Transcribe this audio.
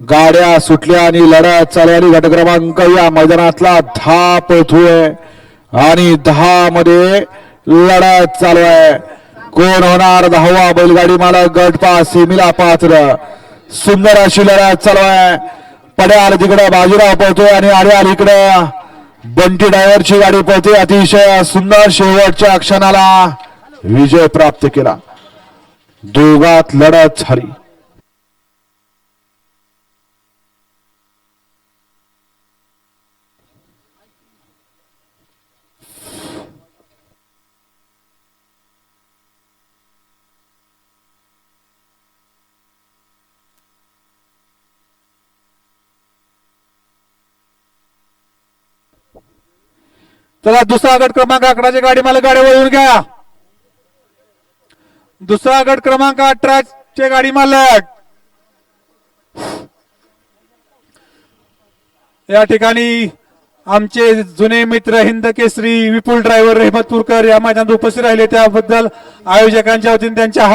गाड्या सुटल्या आणि लढत चालू आणि गट क्रमांक या मैदानातला दहा पळतोय आणि दहा मध्ये लढत चालू आहे कोण होणार? दहावा बैलगाडी मालक गट पास सेमीला पात्र. सुंदर अशी लढत चालू आहे पड्याल तिकडे बाजीराव पळतोय आणि आड्याल इकडे. बंटी ड्रायव्हरची गाडी पळते. अतिशय सुंदर शेवटच्या क्षणाला विजय प्राप्त केला. दोघात लढत झाली. चला दुसरा गट क्रमांक अकराची गाडी मला गाडी वळून घ्या. दुसरा गट क्रमांक अठराचे गाडी मालक. या ठिकाणी आमचे जुने मित्र हिंद केसरी विपुल ड्रायव्हर रेहमतपूरकर या मैदानात उपस्थित राहिले. त्याबद्दल आयोजकांच्या वतीने त्यांच्या